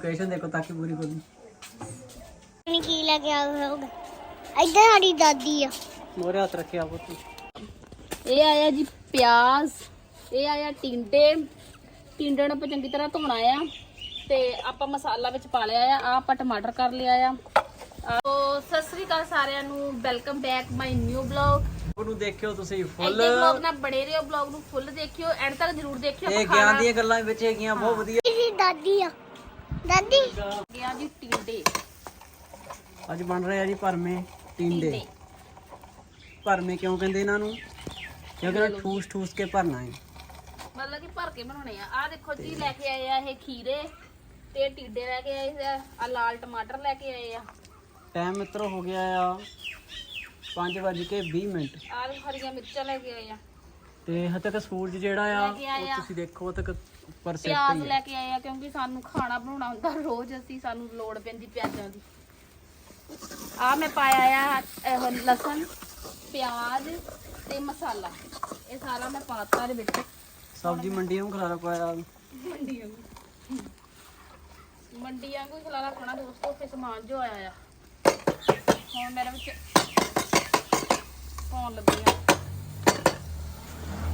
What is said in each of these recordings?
Location ਦੇਖੋ ਤਾਂ ਕਿ ਪੂਰੀ ਖੋਲੀ ਨਹੀਂ ਕੀ ਲੈ ਕੇ ਆਇਆ ਹੋਗਾ ਇੱਧਰ ਸਾਡੀ ਦਾਦੀ ਆ। ਮੋਰੇ ਹੱਥ ਰੱਖਿਆ ਪੁੱਤ। ਇਹ ਆਇਆ ਜੀ ਪਿਆਜ਼ ਇਹ ਆਇਆ ਟਿੰਡੇ। ਟਿੰਡੇ ਨੂੰ ਆਪਾਂ ਚੰਗੀ ਤਰ੍ਹਾਂ ਧੋਣਾ ਆ ਤੇ ਆਪਾਂ ਮਸਾਲਾ ਵਿੱਚ ਪਾ ਲਿਆ ਆ। ਆ ਆਪਾਂ ਟਮਾਟਰ ਕਰ ਲਿਆ ਆ। ਸੋ ਸਤਿ ਸ੍ਰੀ ਅਕਾਲ ਸਾਰਿਆਂ ਨੂੰ। Welcome back my new blog. ਉਹਨੂੰ ਦੇਖਿਓ ਤੁਸੀਂ ਫੁੱਲ। ਇਹ ਬਲੌਗ ਨਾਲ ਬਣੇ ਰਹੋ ਬਲੌਗ ਨੂੰ ਫੁੱਲ ਦੇਖਿਓ। ਐਂਡ ਤੱਕ ਜਰੂਰ ਦੇਖਿਓ ਇਹ ਆਪਾਂ ਗਿਆਨ ਖਾਣਾ। ਦੀਆਂ ਗੱਲਾਂ ਵਿੱਚ ਹੈਗੀਆਂ ਬਹੁਤ ਵਧੀਆ। ਇਹਦੀ ਦਾਦੀ ਆ। ਦਾਦੀ। ਗਿਆ ਜੀ ਟਿੰਡੇ। ਅੱਜ ਬਣ ਰਿਹਾ ਜੀ ਭਰਮੇ ਟਿੰਡੇ। ਭਰਮੇ ਕਿਉਂ ਕਹਿੰਦੇ ਇਹਨਾਂ ਨੂੰ? ਕਿਉਂਕਿ ਇਹਨਾਂ ਠੂਸ ਠੂਸ ਕੇ ਭਰਨਾ ਹੈ। ਮਤਲਬ ਕਿ ਭਰ ਕੇ ਬਣਾਉਣੇ ਆ। ਆ ਦੇਖੋ ਜੀ ਲੈ ਕੇ ਆਏ ਆ ਇਹ ਖੀਰੇ ਤੇ ਟਿੰਡੇ ਲੈ ਕੇ ਆਏ ਆ ਆ ਲਾਲ ਟਮਾਟਰ ਲੈ ਕੇ ਆਏ ਆ। ਟਾਈਮ ਮਿੱਤਰੋ ਹੋ ਗਿਆ ਆ 5:20 ਮਿੰਟ। ਆ ਹਰੀਆਂ ਮਿਰਚਾਂ ਲੈ ਕੇ ਆਏ ਆ। ਤੇ ਹਜੇ ਤੱਕ ਸੂਰਜ ਜਿਹੜਾ ਆ ਉਹ। ਤੁਸੀਂ ਦੇਖੋ ਉਹ ਤੱਕ ਪਿਆਜ਼ ਲੈ। ਕੇ ਆਏ ਆ ਕਿਉਂਕਿ ਸਾਨੂੰ ਖਾਣਾ ਬਣਾਉਣਾ ਹੁੰਦਾ ਰੋਜ਼ ਅਸੀਂ ਸਾਨੂੰ ਲੋੜ ਪੈਂਦੀ ਪਿਆਜ਼ਾਂ ਦੀ। ਆ ਮੈਂ ਪਾਇਆ ਆ ਇਹ ਲਸਣ ਪਿਆਜ਼ ਤੇ ਮਸਾਲਾ। ਇਹ ਸਾਰਾ ਮੈਂ ਪਾਤਾ ਇਹਦੇ ਵਿੱਚ। ਸਬਜ਼ੀ ਮੰਡੀ ਨੂੰ ਖਲਾਰਾ ਪਾਇਆ ਮੰਡੀ ਵਾਂਗੂ ਮੰਡੀ ਵਾਂਗੂ ਹੀ ਖਲਾਰਾ ਖਾਣਾ ਦੋਸਤੋ ਫਿਰ ਸਮਾਨ ਜੋ ਆਇਆ ਆ। ਹੁਣ ਮੇਰੇ ਵਿੱਚ ਪਾਉਣ ਲੱਗੀ ਆ।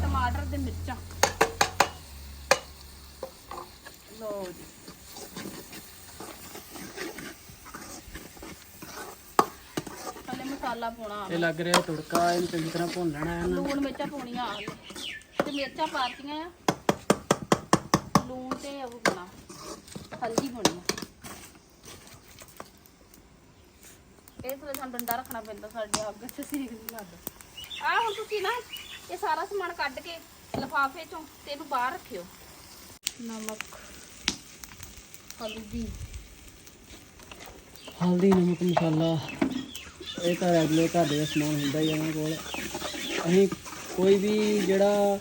ਟਮਾਟਰ ਤੇ ਮਿਰਚਾਂ। ਲਓ ਜੀ ਪਹਿਲੇ ਮਸਾਲਾ ਪਾਉਣਾ ਇਹ ਲੱਗ ਰਿਹਾ ਤੁੜਕਾ ਇਹਨੂੰ ਚੰਗੀ ਤਰ੍ਹਾਂ ਭੁੰਨ ਲੈਣਾ ਹੈ ਇਹਨੂੰ। ਲੂਣ ਮਿਰਚਾਂ ਪਾਉਣੀਆਂ ਆ ਤੇ ਮਿਰਚਾਂ ਪਾਤੀਆਂ ਆ। ਲੂਣ ਤੇ ਉਹ ਪਾਉਣਾ ਹਲਦੀ ਪਾਉਣੀ ਆ। ਇਸ ਲਈ ਸਾਨੂੰ ਡੰਡਾ ਰੱਖਣਾ ਪੈਂਦਾ ਸਾਡੇ ਅੱਗ 'ਚ ਸੇਕ ਨਹੀਂ ਲੱਗਦਾ ਆ ਹੁਣ ਤੁਸੀਂ ਨਾ ਇਹ ਸਾਰਾ ਸਮਾਨ ਕੱਢ ਕੇ ਲਿਫਾਫੇ ਚੋਂ ਤੇ ਇਹਨੂੰ ਬਾਹਰ ਰੱਖਿਓ। ਨਮਕ। ਹਲਦੀ। ਹਲਦੀ ਨਮਕ ਮਸਾਲਾ। ਇਹ ਤਾਂ ਰੈਗੂਲਰ ਘਰ ਦੇ ਸਮਾਨ ਹੁੰਦਾ ਹੀ ਇਹਨਾਂ ਕੋਲ। ਅਸੀਂ ਕੋਈ ਵੀ ਜਿਹੜਾ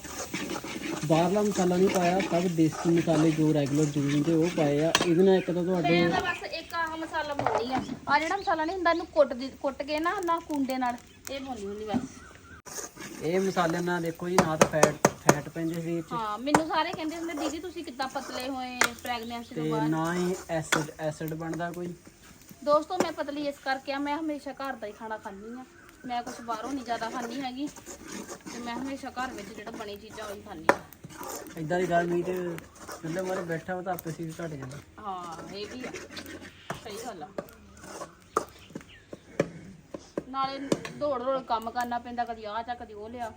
ਬਾਹਰਲਾ ਮਸਾਲਾ ਨਹੀਂ ਪਾਇਆ ਸਭ ਦੇਸੀ ਮਸਾਲੇ ਜੋ ਰੈਗੂਲਰ ਯੂਜ਼ ਹੁੰਦੇ ਉਹ ਪਾਏ ਆ। ਇਹਦੇ ਨਾਲ ਇੱਕ ਤਾਂ ਤੁਹਾਡੇ ਮੈਂ ਤਾਂ ਬਸ ਇੱਕ ਆਹ ਮਸਾਲਾ ਪਾਉਣੀ ਆ। ਆ ਜਿਹੜਾ ਮਸਾਲਾ ਨਹੀਂ ਹੁੰਦਾ ਇਹਨੂੰ ਕੁੱਟ ਦੀ ਕੁੱਟ ਕੇ ਨਾ ਨਾ ਕੁੰਡੇ ਨਾਲ। ਇਹ ਪਾਉਣੀ ਹੁੰਦੀ ਬਸ। ਇਹ ਮਸਾਲਿਆਂ ਨਾਲ ਦੇਖੋ ਜੀ ਨਾ ਤਾਂ ਫੈਟ ਫੈਟ ਪੈਂਦੇ ਸਰੀਰ 'ਚ ਹਾਂ ਮੈਨੂੰ ਸਾਰੇ ਕਹਿੰਦੇ ਹੁੰਦੇ ਦੀਦੀ ਤੁਸੀਂ ਕਿੱਦਾਂ ਪਤਲੇ ਹੋਏ ਪ੍ਰੈਗਨੈਂਸੀ ਤੋਂ ਤੇ ਬਾਅਦ? ਨਾ ਹੀ ਐਸਿਡ ਐਸਿਡ ਬਣਦਾ ਕੋਈ। ਦੋਸਤੋ ਮੈਂ ਪਤਲੀ ਇਸ ਕਰਕੇ ਆ ਮੈਂ ਹਮੇਸ਼ਾ ਘਰ ਦਾ ਹੀ ਖਾਣਾ ਖਾਂਦੀ ਆ। ਮੈਂ ਕੁਝ ਬਾਹਰੋਂ ਨਹੀਂ ਜ਼ਿਆਦਾ ਖਾਂਦੀ ਹੈਗੀ ਤੇ ਮੈਂ ਹਮੇਸ਼ਾ ਘਰ ਵਿੱਚ ਜਿਹੜਾ ਬਣੀ ਚੀਜ਼ਾਂ ਉਹੀ ਖਾਂਦੀ ਆ। ਇਦਾਂ ਦੀ ਗੱਲ ਨਹੀਂ ਤੇ ਚੁੱਲ੍ਹੇ ਮਾਰੇ ਬੈਠਾ ਵਾ ਤਾਂ ਆਪੇ ਸੀ ਘਟ ਜਾਂਦਾ। ਹਾਂ ਇਹ ਵੀ ਆ। ਸਹੀ ਗੱਲ ਆ। ਨਾਲੇ ਦੌੜ ਦੌੜ ਕੰਮ ਕਰਨਾ ਪੈਂਦਾ ਕਦੀ ਆਹ ਚਾ ਕਦੀ ਉਹ ਲਿਆ।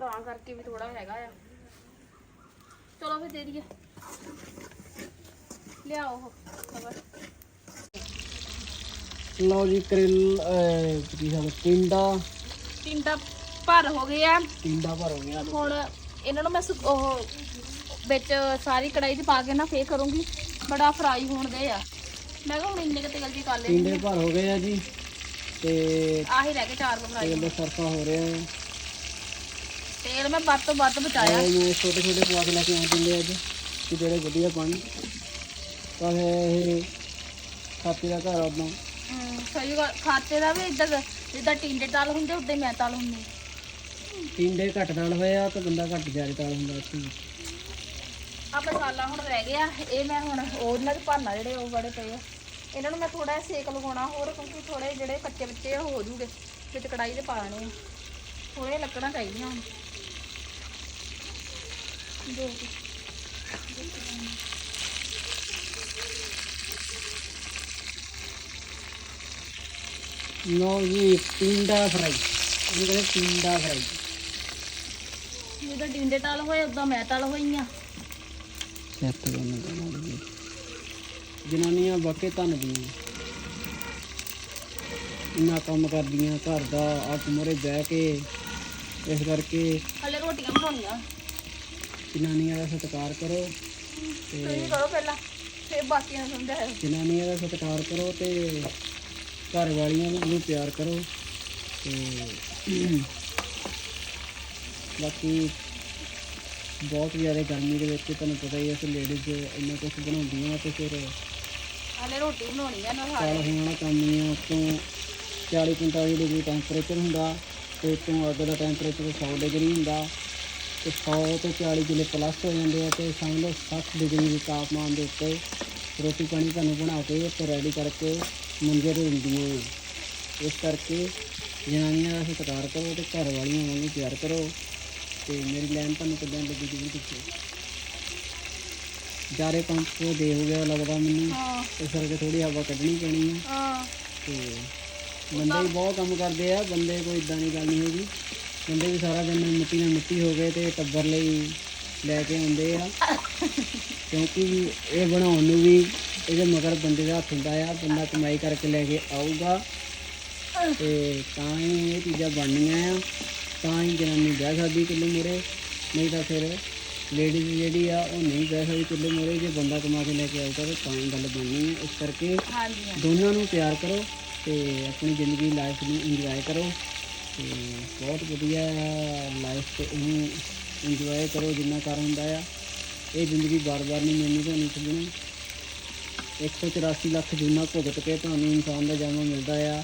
ਤਾਂ ਕਰਕੇ ਵੀ ਥੋੜਾ ਹੈਗਾ ਆ। ਚਲੋ ਫਿਰ ਦੇ ਦਈਏ। ਲਿਆਓ ਉਹ ਖਬਰ। ਲਓ ਜੀ ਕਰਿਲ ਅਹ, ਕੀ ਹਾਲ ਟਿੰਡਾ। ਤਿੰਨ ਭਰ ਹੋ ਗਏ ਆ। ਟਿੰਡਾ ਭਰ ਹੋ ਗਿਆ ਹੁਣ ਇਹਨਾਂ ਨੂੰ ਮੈਂ ਸੁ- ਉਹ ਵਿੱਚ ਸਾਰੀ ਕੜਾਈ 'ਚ ਪਾ ਕੇ ਨਾ ਫੇਰ ਕਰੂੰਗੀ। ਬੜਾ ਫਰਾਈ ਹੋਣ ਦੇ ਆ। ਮੈਂ ਕਿਹਾ ਹੁਣ ਇੰਨੇ ਕੁ ਤੇਲ ਦੀ ਕਰ ਲੈਣੀ ਟਿੰਡੇ ਭਰ ਹੋ ਗਏ ਆ ਜੀ ਤੇ ਆਹੀ ਰਹਿ ਗਏ ਚਾਰ ਫਰਾਈ ਤੇਲ ਦਾ ਸਰਫਾ ਹੋ ਰਿਹਾ ਹੈ। ਤੇਲ ਮੈਂ ਵੱਧ ਤੋਂ ਵੱਧ ਬਚਾਇਆ। ਇਹ ਮੈਂ ਛੋਟੇ ਛੋਟੇ ਪਵਾ ਕੇ ਲੈ ਕੇ ਆਏ ਟਿੰਡੇ ਅੱਜ ਕਿ ਜਿਹੜੇ ਵਧੀਆ ਪਾਣੀ। ਤਾਂ ਇਹ ਖਾਤੇ ਦਾ ਘਰ ਆਪਣਾ। ਹਮ, ਸਹੀ ਗੱਲ ਖਾਤੇ ਦਾ ਵੀ ਇੱਦਾਂ ਜਿੱਦਾਂ ਟਿੰਡੇ ਤਲ ਹੁੰਦੇ ਉਦਾਂ ਹੀ ਮੈਂ ਤਲ ਹੁੰਦੀ ਟਿੰਡੇ ਘੱਟ ਨਾਲ ਹੋਇਆ ਤਾਂ ਬੰਦਾ ਘੱਟ ਜ਼ਿਆਦਾ ਤਾਲ ਹੁੰਦਾ ਇੱਥੇ ਆ ਮਸਾਲਾ ਹੁਣ ਰਹਿ ਗਿਆ ਇਹ ਮੈਂ ਹੁਣ ਉਹਨਾਂ ਦੇ ਭਰਨਾ ਜਿਹੜੇ ਉਹ ਬੜੇ ਪਏ ਆ। ਇਹਨਾਂ ਨੂੰ ਮੈਂ ਥੋੜਾ ਜਿਹਾ ਸੇਕ ਲਗਾਉਣਾ ਹੋਰ ਕਿਉਂਕਿ ਥੋੜੇ ਜਿਹੜੇ ਕੱਚੇ ਬੱਚੇ ਆ ਉਹ ਹੋ ਜੂਗੇ। ਵਿੱਚ ਕੜਾਈ ਦੇ ਪਾਣੇ ਥੋੜੇ ਲੱਗਣਾ ਚਾਹੀਦੀਆਂ ਹੁਣ। ਦੋ ਕੁ। ਲਓ ਜੀ ਟਿੰਡਾ ਫਰਾਈ ਇਹ ਕਹਿੰਦੇ ਟਿੰਡਾ ਫਰਾਈ ਜਿੱਦਾਂ ਟਿੰਡੇ ਤਲ ਹੋਏ ਉਦਾਂ ਮੈਂ ਤਲ ਹੋਈ ਆ ਸੈੱਟ ਕਰਨਾ ਜਨਾਨੀਆਂ ਬਾਕੇ ਧੰਨ ਦੀਆਂ ਇੰਨਾ ਕੰਮ ਕਰਦੀਆਂ ਘਰ ਦਾ ਆਪ ਮੋਰੇ ਬਹਿ ਕੇ ਇਸ ਕਰਕੇ ਹਲੇ ਰੋਟੀਆਂ ਬਣਾਉਣੀਆਂ ਜਨਾਨੀਆਂ ਦਾ ਸਤਿਕਾਰ ਕਰੋ ਤੇ ਤੁਸੀਂ ਕਰੋ ਪਹਿਲਾਂ ਫੇਰ ਬਾਕੀਆਂ ਨੂੰ ਸਮਝਾਇਓ ਜਨਾਨੀਆਂ ਦਾ ਸਤਿਕਾਰ ਕਰੋ ਤੇ ਘਰ ਵਾਲੀਆਂ ਨੂੰ ਪਿਆਰ ਕਰੋ ਤੇ ਬਾਕੀ ਬਹੁਤ ਜ਼ਿਆਦਾ ਗਰਮੀ ਦੇ ਵਿੱਚ ਤੁਹਾਨੂੰ ਪਤਾ ਹੀ ਹੈ ਕਿ ਲੇਡੀਜ਼ ਇੰਨਾ ਕੁਝ ਬਣਾਉਂਦੀਆਂ ਤੇ ਫਿਰ ਹਲੇ ਰੋਟੀ ਬਣਾਉਣੀ ਆ ਨਾ ਕਾਲ ਹੋਣ ਕੰਮ ਹੀ ਆ ਉੱਤੋਂ 40 45 ਡਿਗਰੀ ਟੈਂਪਰੇਚਰ ਹੁੰਦਾ ਤੇ ਉੱਤੋਂ ਅੱਗ ਦਾ ਟੈਂਪਰੇਚਰ 100 ਡਿਗਰੀ ਹੁੰਦਾ। ਤੇ 100 ਤੋਂ 40 ਜਿਲੇ ਪਲੱਸ ਹੋ ਜਾਂਦੇ ਆ ਤੇ ਸਮਝ ਲਓ 60 ਡਿਗਰੀ ਦੇ ਤਾਪਮਾਨ ਦੇ ਉੱਤੇ ਰੋਟੀ ਪਾਣੀ ਤੁਹਾਨੂੰ ਬਣਾ ਕੇ ਤੇ ਰੈਡੀ ਕਰਕੇ ਮੰਜੇ ਤੇ ਦਿੰਦੀਆਂ ਆ। ਇਸ ਕਰਕੇ ਜਨਾਨੀਆਂ ਦਾ ਸਤਿਕਾਰ ਕਰੋ ਤੇ ਘਰ ਵਾਲੀਆਂ ਵਾਂਗੂ ਪਿਆਰ ਕਰੋ ਤੇ ਮੇਰੀ ਲਾਈਨ ਤੁਹਾਨੂੰ ਕਿੱਦਾਂ ਲੱਗੀ ਜੀ ਤੁਸੀਂ ਜਾਰੇ ਪੰਪ ਤੋਂ ਦੇ ਹੋ ਗਿਆ ਲੱਗਦਾ ਮੈਨੂੰ। ਹਾਂ। ਇਸ ਕਰਕੇ ਥੋੜੀ ਹਵਾ ਕੱਢਣੀ ਪੈਣੀ ਹੈ ਹਾਂ। ਤੇ ਬੰਦੇ ਬਹੁਤ ਕੰਮ ਕਰਦੇ ਆ ਬੰਦੇ ਕੋਈ ਇਦਾਂ ਦੀ ਗੱਲ ਨਹੀਂ ਹੈਗੀ। ਬੰਦੇ ਵੀ ਸਾਰਾ ਦਿਨ ਮਿੱਟੀ ਨਾਲ ਮਿੱਟੀ ਹੋ ਗਏ ਤੇ ਟੱਬਰ ਲਈ ਲੈ ਕੇ ਆਉਂਦੇ ਆ। ਕਿਉਂਕਿ ਇਹ ਬਣਾਉਣ ਨੂੰ ਵੀ ਇਹਦੇ ਮਗਰ ਬੰਦੇ ਦਾ ਹੱਥ ਹੁੰਦਾ ਆ ਬੰਦਾ ਕਮਾਈ ਕਰਕੇ ਲੈ ਕੇ ਆਊਗਾ। ਤੇ ਤਾਂ ਹੀ ਇਹ ਚੀਜ਼ਾਂ ਬਣਨੀਆਂ ਆ। ਤਾਂ ਹੀ ਜਨਾਨੀ ਬਹਿ ਸਕਦੀ ਕਿੱਲੇ ਮੂਹਰੇ ਨਹੀਂ ਤਾਂ ਫਿਰ ਲੇਡੀਜ਼ ਜਿਹੜੀ ਆ ਉਹ ਨਹੀਂ ਬਹਿ ਸਕਦੀ ਕਿੱਲੇ ਮੂਹਰੇ ਜੇ ਬੰਦਾ ਕਮਾ ਕੇ ਲੈ ਕੇ ਆਊਗਾ ਤੇ ਤਾਂ ਹੀ ਗੱਲ ਬਣਨੀ ਹੈ ਇਸ ਕਰਕੇ ਦੋਨਾਂ ਨੂੰ ਪਿਆਰ ਕਰੋ ਤੇ ਆਪਣੀ ਜ਼ਿੰਦਗੀ ਲਾਈਫ ਨੂੰ ਇੰਜੋਏ ਕਰੋ। ਤੇ ਬਹੁਤ ਵਧੀਆ ਲਾਈਫ ਤੇ ਇਹਨੂੰ ਇੰਜੋਏ ਕਰੋ ਜਿੰਨਾ ਕਰ ਹੁੰਦਾ ਆ। ਇਹ ਜ਼ਿੰਦਗੀ ਬਾਰ-ਬਾਰ ਨਹੀਂ ਮਿਲਣੀ ਤੁਹਾਨੂੰ ਸੱਜਣੋ 184 ਲੱਖ ਜੂਨਾ ਭੁਗਤ ਕੇ ਤੁਹਾਨੂੰ ਇਨਸਾਨ ਦਾ ਜਨਮ ਮਿਲਦਾ ਆ।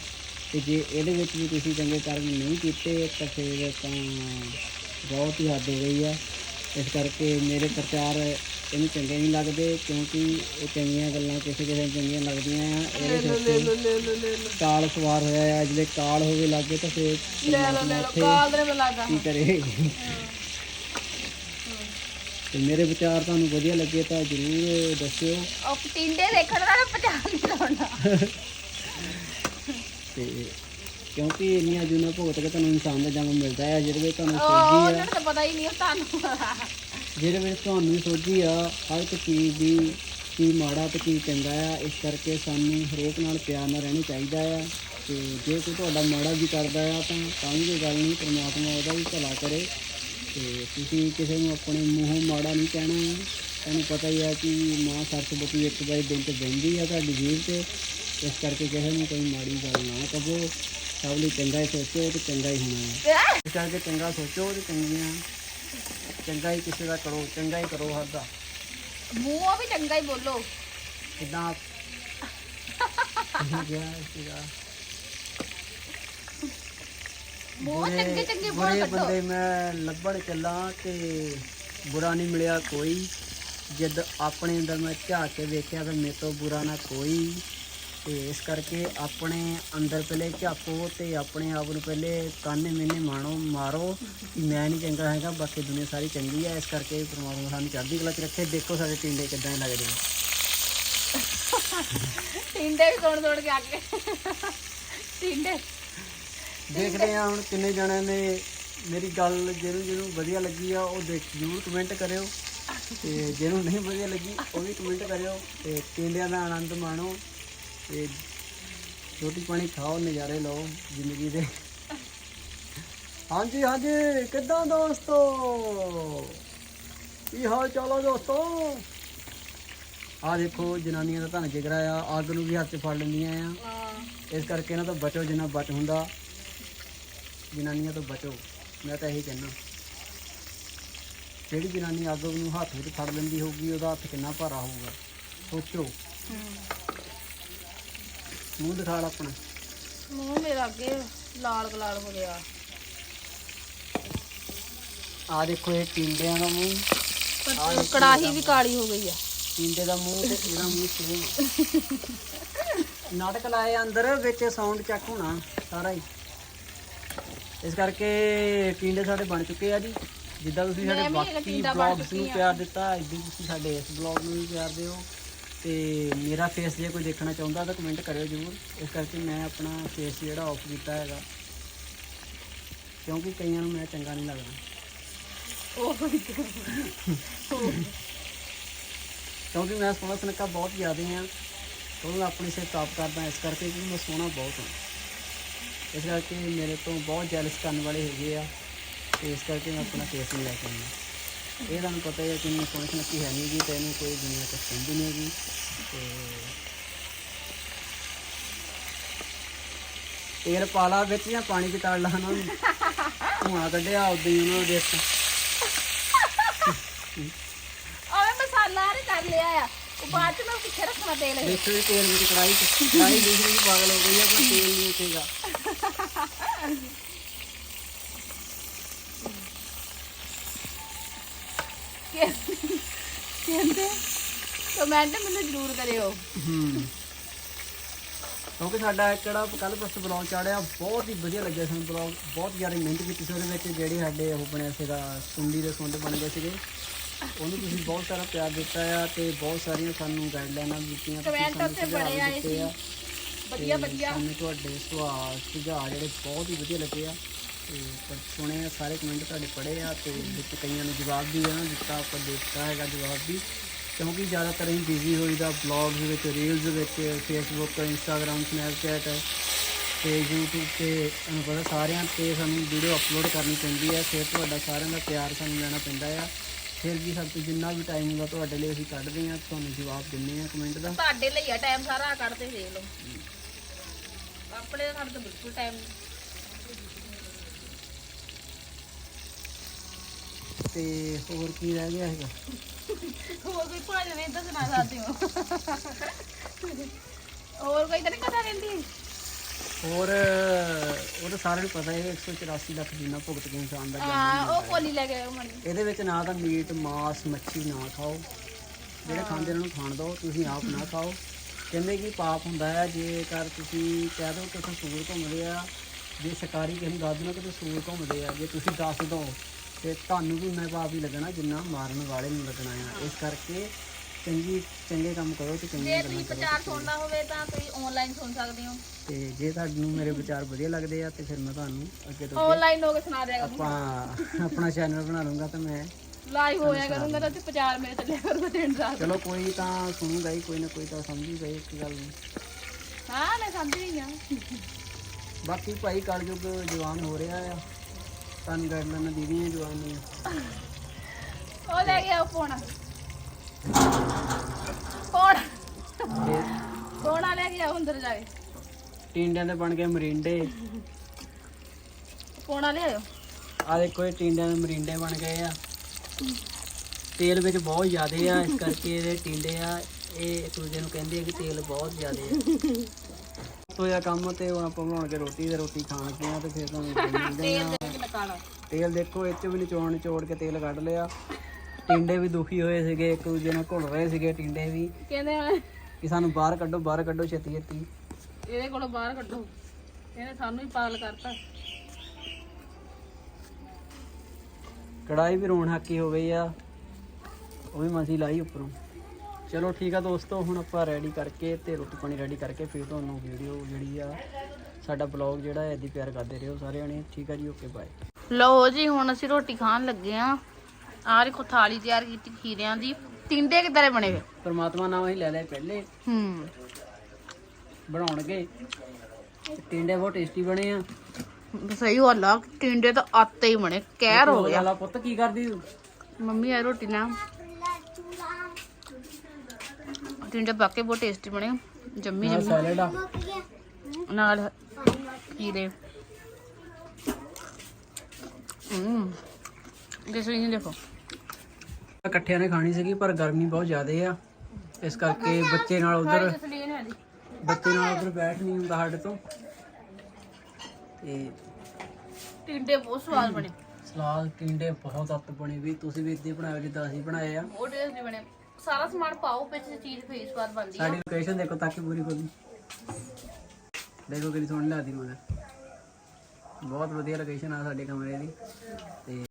ਤੇ ਜੇ ਇਹਦੇ ਵਿੱਚ ਵੀ ਤੁਸੀਂ ਚੰਗੇ ਕਰਮ ਨਹੀਂ ਕੀਤੇ, ਤਾਂ ਫਿਰ ਤਾਂ ਬਹੁਤ ਹੀ ਹੱਦ ਹੋ ਗਈ ਆ। ਇਸ ਕਰਕੇ ਮੇਰੇ ਪ੍ਰਚਾਰ ਇਹਨੂੰ ਚੰਗੇ ਨਹੀਂ ਲੱਗਦੇ ਕਿਉਂਕਿ ਇਹ ਚੰਗੀਆਂ ਗੱਲਾਂ ਕਿਸੇ ਕਿਸੇ ਨੂੰ ਚੰਗੀਆਂ ਲੱਗਦੀਆਂ ਆ ਇਹਦੇ ਵਿੱਚ ਕਾਲ ਸਵਾਰ ਹੋਇਆ ਆ ਜਿਹੜੇ ਕਾਲ ਹੋਵੇ ਲੱਗੇ ਤਾਂ ਫਿਰ ਪਰਮਾਤਮਾ ਉੱਥੇ ਕਾਲ ਦੇ। ਲੱਗਾ ਕੀ ਕਰੇ? ਤੇ ਮੇਰੇ ਵਿਚਾਰ ਤੁਹਾਨੂੰ ਵਧੀਆ ਲੱਗੇ ਤਾਂ ਜਰੂਰ ਦੱਸਿਓ। ਉਹ ਟਿੰਡੇ ਦੇਖਣ ਦਾ ਪਛਾਣ ਨਹੀਂ ਲਾਉਣਾ। ਤੇ ਕਿਉਂਕਿ ਇੰਨੀਆਂ ਜੂਨਾਂ ਭੁਗਤ ਕੇ ਤੁਹਾਨੂੰ ਇਨਸਾਨ ਦਾ ਜਨਮ ਮਿਲਦਾ ਹੈ ਜਿਹਦੇ ਵਿੱਚ ਤੁਹਾਨੂੰ ਸੋਝੀ ਉਹਨਾਂ ਆ। ਨੂੰ ਤਾਂ ਪਤਾ ਹੀ ਨਹੀਂ ਤੁਹਾਨੂੰ ਜਿਹਦੇ ਵਿੱਚ ਤੁਹਾਨੂੰ ਸੋਝੀ ਆ ਹਰ ਇੱਕ ਚੀਜ਼ ਦੀ ਕੀ ਮਾੜਾ ਤੇ ਕੀ ਚੰਗਾ ਆ ਇਸ ਕਰਕੇ ਸਾਨੂੰ ਹਰੇਕ ਨਾਲ ਪਿਆਰ ਨਾਲ ਰਹਿਣਾ ਚਾਹੀਦਾ ਆ। ਤੇ ਜੇ ਕੋਈ ਤੁਹਾਡਾ ਮਾੜਾ ਵੀ ਕਰਦਾ ਆ ਤਾਂ ਤਾਂ ਵੀ ਕੋਈ ਗੱਲ ਨਹੀਂ ਪਰਮਾਤਮਾ ਉਹਦਾ ਵੀ ਭਲਾ ਕਰੇ। ਤੇ ਤੁਸੀਂ ਕਿਸੇ ਨੂੰ ਆਪਣੇ ਮੂੰਹੋਂ ਮਾੜਾ ਨਹੀਂ ਕਹਿਣਾ ਤੁਹਾਨੂੰ ਪਤਾ ਹੀ ਆ ਕਿ ਮਾਂ ਸਰਸਵਤੀ ਇੱਕ ਵਾਰੀ ਦਿਨ ਤੇ ਬਹਿੰਦੀ ਆ ਤੁਹਾਡੀ ਜੀਵ ਤੇ। ਇਸ ਕਰਕੇ ਕਿਸੇ ਨੂੰ ਕੋਈ ਮਾੜੀ ਗੱਲ ਨਾ ਕਹੋ। ਸਭ ਲਈ ਚੰਗਾ ਹੀ ਸੋਚੋ ਤੇ ਚੰਗਾ ਹੀ ਹੋਣਾ ਹੈ ਇਸ ਕਰਕੇ ਚੰਗਾ ਸੋਚੋ ਤੇ ਚੰਗੀਆਂ ਚੰਗਾ ਹੀ ਕਿਸੇ ਦਾ ਕਰੋ ਚੰਗਾ ਹੀ ਕਰੋ ਹਰ ਦਾ ਮੂੰਹੋਂ ਵੀ ਚੰਗਾ ਹੀ ਬੋਲੋ। ਕਿਦਾਂ? ਗਿਆ ਸੀਗਾ। ਚੰਗੇ ਚੰਗੇ ਬੋਲ ਬੁਰੇ ਕੱਢੋ। ਬੰਦੇ ਮੈਂ ਲੱਭਣ ਚੱਲਾਂ ਤੇ ਬੁਰਾ ਨਹੀਂ ਮਿਲਿਆ ਕੋਈ। ਜਦ ਆਪਣੇ ਅੰਦਰ ਮੈਂ ਝਾਕ ਕੇ ਵੇਖਿਆ ਤਾਂ ਮੇਰੇ ਤੋਂ ਬੁਰਾ ਨਾ ਕੋਈ। ਤੇ ਇਸ ਕਰਕੇ ਆਪਣੇ ਅੰਦਰ ਪਹਿਲੇ ਝਾਕੋ ਤੇ ਆਪਣੇ ਆਪ ਨੂੰ ਪਹਿਲੇ ਕਾਨੇ ਮੈਨੇ ਮਾਣੋ ਮਾਰੋ ਕਿ ਮੈਂ ਨਹੀਂ ਚੰਗਾ ਹੈਗਾ ਬਾਕੀ ਦੁਨੀਆ ਸਾਰੀ ਚੰਗੀ ਹੈ ਇਸ ਕਰਕੇ ਪ੍ਰਮਾਤਮਾ ਸਾਨੂੰ ਚੜ੍ਹਦੀ ਕਲਾ 'ਚ ਰੱਖੇ। ਦੇਖੋ ਸਾਡੇ ਟਿੰਡੇ ਕਿੱਦਾਂ ਦੇ ਲੱਗਦੇ ਨੇ। ਟਿੰਡੇ ਵੀ ਤੋੜ ਤੋੜ ਕੇ ਆ ਗਏ। ਟਿੰਡੇ। ਦੇਖਦੇ ਆ ਹੁਣ ਕਿੰਨੇ ਜਣਿਆਂ ਨੇ ਮੇਰੀ ਗੱਲ ਜਿਹਨੂੰ ਜਿਹਨੂੰ ਵਧੀਆ ਲੱਗੀ ਆ ਉਹ ਦੇਖ ਜ਼ਰੂਰ ਕਮੈਂਟ ਕਰਿਓ। ਤੇ ਜਿਹਨੂੰ ਨਹੀਂ ਵਧੀਆ ਲੱਗੀ ਉਹ ਵੀ ਕਮੈਂਟ ਕਰਿਓ। ਤੇ ਟਿੰਡਿਆਂ ਦਾ ਆਨੰਦ ਮਾਣੋ। ਤੇ ਰੋਟੀ ਪਾਣੀ ਖਾਓ ਨਜ਼ਾਰੇ ਲਓ ਜ਼ਿੰਦਗੀ ਦੇ। ਹਾਂਜੀ ਹਾਂਜੀ ਕਿੱਦਾਂ ਦੋਸਤੋ? ਕੀ ਹਾਲ ਚਾਲ ਆ ਦੋਸਤੋ? ਆ ਦੇਖੋ ਜਨਾਨੀਆਂ ਦਾ ਧਨ ਜਿਗਰਾ ਆ ਅੱਗ ਨੂੰ ਵੀ ਹੱਥ 'ਚ ਫੜ ਲੈਂਦੀਆਂ ਆ। ਇਸ ਕਰਕੇ ਇਹਨਾਂ ਤੋਂ ਬਚੋ ਜਿੰਨਾ ਬਚ ਹੁੰਦਾ। ਜਨਾਨੀਆਂ ਤੋਂ ਬਚੋ ਮੈਂ ਤਾਂ ਇਹੀ ਕਹਿਣਾ ਜਿਹੜੀ ਜਨਾਨੀ ਅੱਗ ਨੂੰ ਹੱਥ ਵਿੱਚ ਫੜ ਲੈਂਦੀ ਹੋਊਗੀ ਉਹਦਾ ਹੱਥ ਕਿੰਨਾ ਭਾਰਾ ਹੋਊਗਾ। ਸੋਚੋ। ਮੂੰਹ ਦਿਖਾ ਲਾ ਆਪਣਾ। ਮੂੰਹ ਮੇਰਾ ਅੱਗੇ ਲਾਲ ਗਲਾਲ ਹੋ ਗਿਆ। ਆ ਦੇਖੋ ਇਹ ਟਿੰਡਿਆਂ ਦਾ ਮੂੰਹ। ਪਰ ਕੜਾਹੀ ਵੀ ਕਾਲੀ ਹੋ ਗਈ ਆ। ਟਿੰਡੇ ਦਾ ਮੂੰਹ ਤੇ ਇਹਦਾ ਮੂੰਹ ਸੇਮ ਨਾਟਕ ਲਾਏ ਅੰਦਰ ਵਿੱਚ ਸਾਊਂਡ ਚੱਕ ਹੋਣਾ ਸਾਰਾ ਹੀ। ਇਸ ਕਰਕੇ ਟਿੰਡੇ ਸਾਡੇ ਬਣ ਚੁੱਕੇ ਆ ਜੀ। ਜਿੱਦਾਂ ਤੁਸੀਂ ਸਾਡੇ ਬਾਕੀ ਬਲੌਗਸ ਨੂੰ। ਪਿਆਰ ਦਿੱਤਾ ਇਦਾਂ ਤੁਸੀਂ ਸਾਡੇ ਇਸ ਬਲੌਗ ਨੂੰ ਵੀ ਪਿਆਰ ਦਿਓ। ਤੇ ਮੇਰਾ ਫੇਸ ਜੇ ਕੋਈ ਦੇਖਣਾ ਚਾਹੁੰਦਾ ਤਾਂ ਕਮੈਂਟ ਕਰਿਓ ਜਰੂਰ। ਇਸ ਕਰਕੇ ਮੈਂ ਆਪਣਾ ਫੇਸ ਜਿਹੜਾ ਆਫ ਕੀਤਾ ਹੈਗਾ। ਕਿਉਂਕਿ ਕਈਆਂ ਨੂੰ ਮੈਂ ਚੰਗਾ ਨਹੀਂ ਲੱਗਦਾ। ਉਹ ਕਿਉਂਕਿ ਮੈਂ ਸੋਹਣਾ ਸੁਨੱਖਾ ਬਹੁਤ ਜ਼ਿਆਦਾ ਹਾਂ। ਮੈਂ ਆਪਣੀ ਸਿਰ ਤਾਪ ਕਰਦਾ ਇਸ ਕਰਕੇ ਕਿ ਮੈਂ ਸੋਹਣਾ ਬਹੁਤ ਹਾਂ। ਇਸ ਕਰਕੇ ਮੇਰੇ ਤੋਂ ਬਹੁਤ ਜੈਲਸ ਕਰਨ ਵਾਲੇ ਹੈਗੇ ਆ। ਤੇ ਇਸ ਕਰਕੇ ਮੈਂ ਆਪਣਾ ਫੇਸ ਨਹੀਂ ਲੈ ਕੇ ਆਉਂਦਾ। ਇਹ ਤੁਹਾਨੂੰ ਪਤਾ ਹੀ ਹੈ ਕਿ ਮੈਂ ਸੋਹਣੀ ਸੁਨੱਖੀ ਹੈ ਨਹੀਂ ਗੀ ਤੇ ਇਹਨੂੰ ਕੋਈ ਦੁਨੀਆ ਤੱਕ ਸਮਝਦੀ ਨਹੀਂ ਹੈਗੀ ਤੇ ਤੇਲ ਪਾ ਲਾ ਵਿੱਚ ਜਾਂ ਪਾਣੀ ਚ ਤਲ ਲਾ ਉਹਨਾਂ ਨੂੰ। ਧੂਆਂ ਕੱਢਿਆ ਉਦੋਂ ਹੀ ਉਹਨਾਂ ਨੂੰ ਦੇਖ ਓਏ ਮਸਾਲਾ ਰੇ ਕਰ ਲਿਆ ਆ। ਉਹ ਬਾਅਦ ਚ ਮੈਂ ਪਿੱਛੇ ਰੱਖਣਾ ਤੇਲ ਇਹ। ਦੇਖੋ ਇਹ ਤੇਲ ਵਿੱਚ ਕੜਾਈ ਚ। ਕੜਾਈ ਦੂਸਰੀ ਵੀ ਪਾਗਲ ਹੋ ਗਈ ਆ ਪਰ ਤੇਲ ਨਹੀਂ ਉੱਠੇਗਾ ਕਹਿੰਦੇ ਤੇ ਕਮੈਂਟ ਮੈਨੂੰ ਜ਼ਰੂਰ ਕਰਿਓ। ਹੂੰ। ਕਿਉਂਕਿ ਸਾਡਾ ਕਿਹੜਾ ਕੱਲ ਪਰਸੋਂ ਬਲੌਗ ਚਾੜਿਆ ਬਹੁਤ ਹੀ ਵਧੀਆ ਲੱਗਿਆ ਸਾਨੂੰ ਬਲੌਗ ਬਹੁਤ ਜ਼ਿਆਦਾ ਮਿਹਨਤ ਕੀਤੀ ਸੀ ਉਹਦੇ ਵਿੱਚ ਜਿਹੜੇ ਸਾਡੇ ਉਹ ਬਣਿਆ ਸੀਗਾ ਸੁੰਡੀ ਦੇ ਸੁੰਡ ਬਣ ਗਏ ਸੀਗੇ। ਉਹਨੂੰ ਤੁਸੀਂ ਬਹੁਤ ਸਾਰਾ ਪਿਆਰ ਦਿੱਤਾ ਆ ਤੇ ਬਹੁਤ ਸਾਰੀਆਂ ਸਾਨੂੰ ਗਾਈਡਲਾਈਨਾਂ ਦਿੱਤੀਆਂ ਸਾਨੂੰ ਉੱਤੇ ਬੜੇ ਆਏ ਸੀ। ਵਧੀਆ ਵਧੀਆ। ਸਾਨੂੰ ਤੁਹਾਡੇ ਸੁਝਾਅ ਸੁਝਾਅ ਜਿਹੜੇ ਬਹੁਤ ਹੀ ਵਧੀਆ ਲੱਗੇ ਆ। ਤੇ ਪਰ ਸੁਣੇ ਆ ਸਾਰੇ ਕਮੈਂਟ ਤੁਹਾਡੇ ਪੜ੍ਹੇ ਆ ਤੇ ਵਿੱਚ ਕਈਆਂ ਨੂੰ ਜਵਾਬ ਵੀ ਆ ਦਿੱਤਾ ਆਪਾਂ ਦਿੱਤਾ ਹੈਗਾ ਜਵਾਬ ਵੀ। ਕਿਉਂਕਿ ਜ਼ਿਆਦਾਤਰ ਅਸੀਂ ਬਿਜ਼ੀ ਹੋਈਦਾ ਬਲੌਗਸ ਵਿੱਚ ਰੀਲਸ ਵਿੱਚ ਫੇਸਬੁੱਕ ਇੰਸਟਾਗ੍ਰam ਸਨੈਪਚੈਟ ਤੇ YouTube ਤੇ ਤੁਹਾਨੂੰ ਪਤਾ ਸਾਰਿਆਂ ਤੇ ਸਾਨੂੰ ਵੀਡੀਓ ਅਪਲੋਡ ਕਰਨੀ ਪੈਂਦੀ ਹੈ, ਫਿਰ ਤੁਹਾਡਾ ਸਾਰਿਆਂ ਦਾ ਪਿਆਰ ਸਾਨੂੰ ਲੈਣਾ ਪੈਂਦਾ ਆ। ਫਿਰ ਵੀ ਸਾਡੇ ਤੋਂ ਜਿੰਨਾ ਵੀ ਟਾਈਮ ਹੁੰਦਾ ਤੁਹਾਡੇ ਲਈ ਅਸੀਂ ਕੱਢਦੇ ਹਾਂ, ਤੁਹਾਨੂੰ ਜਵਾਬ ਦਿੰਦੇ ਹਾਂ ਕਮੈਂਟ ਦਾ। ਤੁਹਾਡੇ ਲਈ ਆ ਟਾਈਮ ਸਾਰਾ ਕੱਢਦੇ ਦੇਖ ਲਓ। ਆਪਣੇ ਤਾਂ ਬਿਲਕੁਲ ਟਾਈਮ ਤੇ ਹੋਰ ਕੀ ਰਹਿ ਗਿਆ ਹੈਗਾ? ਹੋਰ ਕੋਈ ਭਾਜਨ ਇਦਾਂ ਸੁਣਾ ਸਕਦੇ ਹੋ ਹੋਰ ਕੋਈ ਤਾਂ ਨਹੀਂ ਕਥਾ ਰਹਿੰਦੀ? ਹੋਰ ਉਹ ਤਾਂ ਸਾਰਿਆਂ ਨੂੰ ਪਤਾ ਹੈ 184 ਲੱਖ ਜਿੰਨਾ ਭੁਗਤ ਕੇ ਇਨਸਾਨ ਦਾ ਜਨਮ ਹਾਂ ਉਹ ਕੋਲੀ ਲੈ ਕੇ ਆਇਓ ਮਣੀ ਇਹਦੇ ਵਿੱਚ ਨਾ ਤਾਂ ਮੀਟ ਮਾਸ ਮੱਛੀ ਨਾ ਖਾਓ। ਜਿਹੜੇ ਖਾਂਦੇ ਉਹਨਾਂ ਨੂੰ ਖਾਣ ਦਿਓ ਤੁਸੀਂ ਆਪ ਨਾ ਖਾਓ। ਕਹਿੰਦੇ ਕਿ ਪਾਪ ਹੁੰਦਾ ਹੈ ਜੇਕਰ ਤੁਸੀਂ ਕਹਿ ਦਿਓ ਕਿ ਤੁਸੀਂ ਸੂਰ ਘੁੰਮਦੇ ਆ ਜੇ ਸ਼ਿਕਾਰੀ ਕਿਸੇ ਨੂੰ ਦੱਸ ਦੇਣਾ ਕਿ ਤੁਸੀਂ ਸੂਰ ਘੁੰਮਦੇ ਆ ਜੇ ਤੁਸੀਂ ਦੱਸ ਦਿਓ ਤੇ ਤੁਹਾਨੂੰ ਵੀ ਉਨਾ ਪਾਪ ਹੀ ਲੱਗਣਾ ਜਿੰਨਾ ਮਾਰਨ ਵਾਲੇ ਨੂੰ ਲੱਗਣਾ ਆ। ਇਸ ਕਰਕੇ ਚੰਗੀ ਚੰਗੇ ਕੰਮ ਕਰੋ ਤੇ ਚੰਗੀਆਂ ਜੇ ਤੁਸੀਂ ਵਿਚਾਰ ਸੁਣਨਾ ਹੋਵੇ ਤਾਂ ਤੁਸੀਂ ਆਨਲਾਈਨ ਸੁਣ ਸਕਦੇ ਹੋ। ਤੇ ਜੇ ਤੁਹਾਨੂੰ ਮੇਰੇ ਵਿਚਾਰ ਵਧੀਆ ਲੱਗਦੇ ਆ ਤੇ ਫਿਰ ਮੈਂ ਤੁਹਾਨੂੰ ਅੱਗੇ ਤੋਂ ਆਨਲਾਈਨ ਹੋ ਕੇ ਸੁਣਾ ਦਿਆ ਆਪਾਂ ਆਪਣਾ ਚੈਨਲ ਬਣਾ ਲੂੰਗਾ ਤੇ ਮੈਂ ਲਾਈਵ ਹੋਇਆ ਕਰੂੰਗਾ ਤਾਂ ਵਿਚਾਰ ਮੇਰੇ ਚੱਲਿਆ ਕਰੂਗਾ ਦਿਨ ਰਾਤ। ਚਲੋ ਕੋਈ ਤਾਂ ਸੁਣੂਗਾ ਹੀ ਕੋਈ ਨਾ ਕੋਈ ਤਾਂ ਸਮਝੂਗਾ ਇੱਕ ਗੱਲ ਨੂੰ। ਹਾਂ ਮੈਂ ਸਮਝ ਗਈ ਆ ਬਾਕੀ ਭਾਈ ਕਲਯੁੱਗ ਜਵਾਨ ਹੋ ਰਿਹਾ ਆ। ਤੁਹਾਨੂੰ ਗਾਈਡਲਾਈਨਾਂ ਦੀਦੀਆਂ ਜਵਾਨ ਦੀਆਂ ਉਹ ਲੈ ਗਿਆ ਫੋਨ। ਫੋਨ। ਫੋਨ ਲੈ ਕੇ ਆਓ ਅੰਦਰ ਜਾ ਕੇ। ਟਿੰਡਿਆਂ ਦੇ ਬਣ ਗਏ ਮਰਿੰਡੇ। ਫੋਨ ਲੈ ਆਇਓ ਆ ਦੇਖੋ ਇਹ ਟਿੰਡਿਆਂ ਦੇ ਮਰਿੰਡੇ ਬਣ ਗਏ ਆ। ਤੇਲ ਵਿੱਚ ਬਹੁਤ ਜ਼ਿਆਦੇ ਆ ਇਸ ਕਰਕੇ ਇਹਦੇ ਟਿੰਡੇ ਆ। ਇਹ ਇੱਕ ਦੂਜੇ ਨੂੰ ਕਹਿੰਦੇ ਆ ਕਿ ਤੇਲ ਬਹੁਤ ਜ਼ਿਆਦੇ ਆ। ਤੋਇਆ ਕੰਮ ਤੇ ਹੁਣ ਆਪਾਂ ਬਣਾਉਣ ਕੇ ਰੋਟੀ ਤੇ ਰੋਟੀ ਖਾਣ ਲੱਗੇ ਆ ਤੇ ਫਿਰ ਤੁਹਾਨੂੰ ਤੇਲ ਤੇਲ ਦੇਖੋ ਇਹ ਚ ਵੀ ਨਿਚੋੜ ਨਿਚੋੜ ਕੇ ਤੇਲ ਕੱਢ ਲਿਆ। ਟਿੰਡੇ ਵੀ ਦੁਖੀ ਹੋਏ ਸੀਗੇ ਇੱਕ ਦੂਜੇ ਨਾਲ ਘੁਲ ਰਹੇ ਸੀਗੇ ਟਿੰਡੇ ਵੀ। ਕਹਿੰਦੇ ਆ, ਕਿ ਸਾਨੂੰ ਬਾਹਰ ਕੱਢੋ ਬਾਹਰ ਕੱਢੋ ਛੇਤੀ ਛੇਤੀ। ਇਹਦੇ ਕੋਲੋਂ ਬਾਹਰ ਕੱਢੋ। ਇਹਨੇ ਸਾਨੂੰ ਹੀ ਪਾਗਲ ਕਰਤਾ। ਕੜਾਈ ਵੀ ਰੋਣ ਹਾਕੀ ਹੋ ਗਈ ਆ ਉਹ ਵੀ ਮਸੀ ਲਾਈ ਉੱਪਰੋਂ। ਚਲੋ ਠੀਕ ਆ ਦੋਸਤੋ ਹੁਣ ਆਪਾਂ ਰੈਡੀ ਕਰਕੇ ਤੇ ਰੋਟੀ ਪਾਣੀ ਰੈਡੀ ਕਰਕੇ ਫਿਰ ਤੁਹਾਨੂੰ ਵੀਡੀਓ ਜਿਹੜੀ ਆ ਸਾਡਾ ਬਲੌਗ ਜਿਹੜਾ ਹੈ ਪਿਆਰ ਕਰਦੇ ਰਹੋ ਸਾਰਿਆਂ ਨੇ। ਠੀਕ ਆ ਜੀ ਓਕੇ ਬਾਏ ਲਓ ਜੀ ਹੁਣ ਅਸੀਂ ਰੋਟੀ ਖਾਣ ਲੱਗੇ ਆ। ਆਹ ਦੇਖੋ ਥਾਲੀ ਤਿਆਰ ਕੀਤੀ ਖੀਰਿਆਂ ਦੀ। ਟਿੰਡੇ ਕਿੱਦਾਂ ਬਣੇ ਪਰਮਾਤਮਾ ਨਾਮ ਅਸੀਂ ਲੈ ਲਏ ਪਹਿਲੇ। ਹੂੰ। ਬਣਾਉਣਗੇ। ਟਿੰਡੇ ਬਹੁਤ ਟੇਸਟੀ ਬਣੇ ਆ। ਸਹੀ ਗੱਲ ਆ ਟਿੰਡੇ ਤਾਂ ਆਤੇ ਹੀ ਬਣੇ ਕਹਿਰ ਹੋ ਗਿਆ। ਲਾਲਾ ਪੁੱਤ ਕੀ ਕਰਦੀ ਤੂੰ? ਮੰਮੀ ਆ ਰੋਟੀ ਨਾ ਟਿੰਡੇ ਬਾਕੇ ਬਹੁਤ ਟੇਸਟੀ ਬਣੇ ਜੰਮੀ ਜੰਮੀ। ਸੈਲਡ ਆ। ਨਾਲ ਖੀਰੇ ਹੂੰ। ਦੇਖ ਲਈ ਦੇਖੋ। ਇਕੱਠਿਆਂ ਨੇ ਖਾਣੀ ਸੀਗੀ ਪਰ ਗਰਮੀ ਬਹੁਤ ਜ਼ਿਆਦਾ ਆ। ਇਸ ਕਰਕੇ ਬੱਚੇ ਨਾਲ ਉਧਰ ਬੱਚੇ ਨਾਲ ਉਧਰ ਬੈਠ ਨਹੀਂ ਹੁੰਦਾ ਸਾਡੇ ਤੋਂ। ਤੇ ਟਿੰਡੇ ਬਹੁਤ ਸਵਾਦ ਬਣੇ। ਸਲਾਦ ਟਿੰਡੇ ਬਹੁਤ ਅੱਤ ਬਣੇ ਵੀ। ਤੁਸੀਂ ਵੀ ਇਦਾਂ ਬਣਾਇਓ ਜਿੱਦਾਂ ਅਸੀਂ ਬਣਾਏ ਆ। ਬਹੁਤ ਟੇਸਟੀ ਬਣੇ। ਸਾਰਾ ਸਮਾਨ ਪਾਓ ਵਿੱਚ ਚੀਜ਼ ਫੇਰ ਸਵਾਦ ਬਣਦੀ ਆ। ਸਾਡੀ ਲੋਕੇਸ਼ਨ ਦੇਖੋ ਤਾਂ ਕਿ ਪੂਰੀ ਖੋਲੀ ਦੇਖੋ ਕਿੰਨੀ ਸੋਹਣੀ ਲੱਗਦੀ ਮਗਰ। ਬਹੁਤ ਵਧੀਆ ਲੋਕੇਸ਼ਨ ਆ ਸਾਡੇ ਕਮਰੇ ਦੀ। ਤੇ